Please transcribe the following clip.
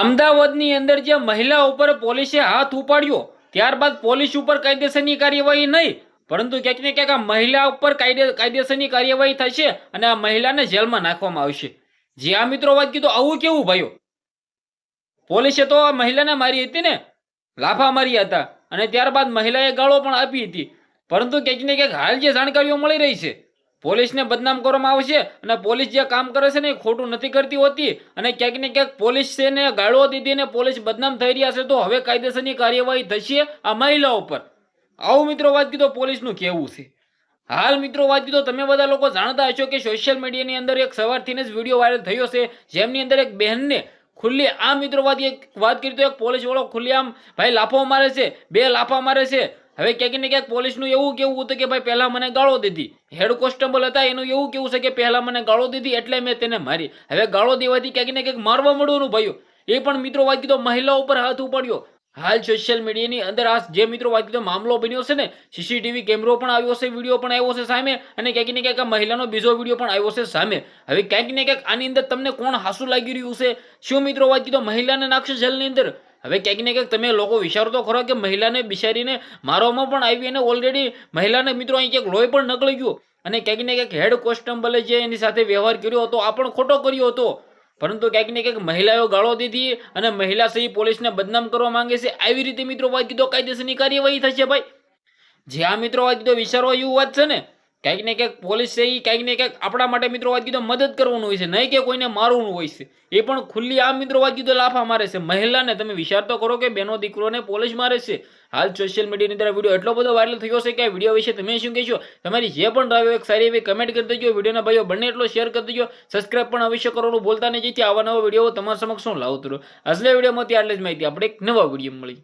અમદાવાદની અંદર જે મહિલા ઉપર પોલીસે હાથ ઉપાડ્યો, ત્યારબાદ પોલીસ ઉપર કાયદેસરની કાર્યવાહી નહીં, પરંતુ ક્યાંક ને ક્યાંક આ મહિલા ઉપર કાયદે, કાયદેસરની કાર્યવાહી થશે અને આ મહિલાને જેલમાં નાખવામાં આવશે. જે આ મિત્રો, વાત કીધું, આવું કેવું ભાઈઓ? પોલીસે તો આ મહિલાને મારી હતી ને, લાફા માર્યા હતા, અને ત્યારબાદ મહિલાએ ગાળો પણ આપી હતી, પરંતુ ક્યાંક ને ક્યાંક હાલ જે જાણકારીઓ મળી રહી છે પોલીસને બદનામ કરવામાં આવશે અને પોલીસ જે કામ કરે છે ને એ ખોટું નથી કરતી હોતી. અને ક્યાંક ને ક્યાંક પોલીસ છે ને ગાળો દીધી ને પોલીસ બદનામ થઈ રહ્યા છે તો હવે કાયદેસરની કાર્યવાહી થશે આ મહિલાઓ પર આવું મિત્રો વાત કીધો પોલીસનું કેવું છે? હાલ મિત્રો વાત કીધો તમે બધા લોકો જાણતા હશો કે સોશિયલ મીડિયાની અંદર એક સવારથી જ વીડિયો વાયરલ થયો છે. જેમની અંદર એક બહેનને ખુલ્લી આ મિત્રો વાત એક વાત કરી તો એક પોલીસ વાળો ખુલ્લી આમ ભાઈ લાફો મારે છે, બે લાફા મારે છે. હવે ક્યાંક ને ક્યાંક પોલીસનું એવું કેવું હતું કે ભાઈ, પહેલાં મને ગાળો દીધી. હેડ કોન્સ્ટેબલ હતા, એનું એવું કેવું છે કે પહેલાં મને ગાળો દીધી એટલે મેં તેને મારી. હવે ગાળો દેવાથી ક્યાંક ને ક્યાંક મારવા મળવાનું ભાઈઓ. એ પણ મિત્રો વાત કીધો મહિલા ઉપર હાથ ઉપાડ્યો. હાલ સોશિયલ મીડિયાની અંદર આ જે મિત્રો વાત કીધો, મામલો બન્યો છે ને સીસીટીવી કેમેરો પણ આવ્યો છે વીડિયો પણ આવ્યો છે સામે, અને ક્યાંક ને ક્યાંક આ મહિલાનો બીજો વીડિયો પણ આવ્યો છે સામે. હવે ક્યાંક ને ક્યાંક આની અંદર તમને કોણ હાસું લાગી રહ્યું છે? શું મિત્રો વાત કીધો, મહિલાને નાખશે જેલની અંદર? હવે ક્યાંક ને ક્યાંક તમે લોકો વિચારો તો ખરો કે મહિલાને બિચારીને મારવામાં પણ આવી અને ઓલરેડી મહિલાને મિત્રો અહીં ક્યાંક લોહી પણ નકળી ગયો. અને ક્યાંક ને ક્યાંક હેડ કોન્સ્ટેબલે જે એની સાથે વ્યવહાર કર્યો હતો, આ પણ ખોટો કર્યો હતો. પરંતુ ક્યાંક ને ક્યાંક મહિલાઓ ગાળો દીધી અને મહિલા સહી પોલીસને બદનામ કરવા માંગે છે. આવી રીતે મિત્રો વાત કીધો કાયદેસરની કાર્યવાહી થશે ભાઈ. જે આ મિત્રો વાત કીધો વિચારવા એવું વાત છે ને ક્યાંક ને ક્યાંક પોલીસ છે એ કંઈક ને ક્યાંક આપણા માટે મિત્રો વાત કીધો મદદ કરવાનું હોય છે. નહીં કે કોઈને મારવાનું હોય છે. એ પણ ખુલ્લી આ મિત્રો વાત કીધો લાફા મારે છે. મહિલાને તમે વિચાર તો કરો કે બેનો દીકરોને પોલીસ મારે છે. હાલ સોશિયલ મીડિયાની અંદર વીડિયો એટલો બધો વાયરલ થયો છે કે આ વીડિયો વિશે તમે શું કહેશો? તમારી જે પણ રાવ એક સારી એવી કમેન્ટ કરી દેજો. વિડીયોના ભાઈઓ બંને એટલો શેર કરી દેજો. સબસ્ક્રાઈબ પણ અવશ્ય કરવાનું બોલતા નહીં. જેથી આવા નવા વીડિયો તમારા સમક્ષ હું લાવતો રહ્યો અસલે વિડીયોમાંથી આટલી જ માહિતી. આપણે એક નવા વીડિયો મળી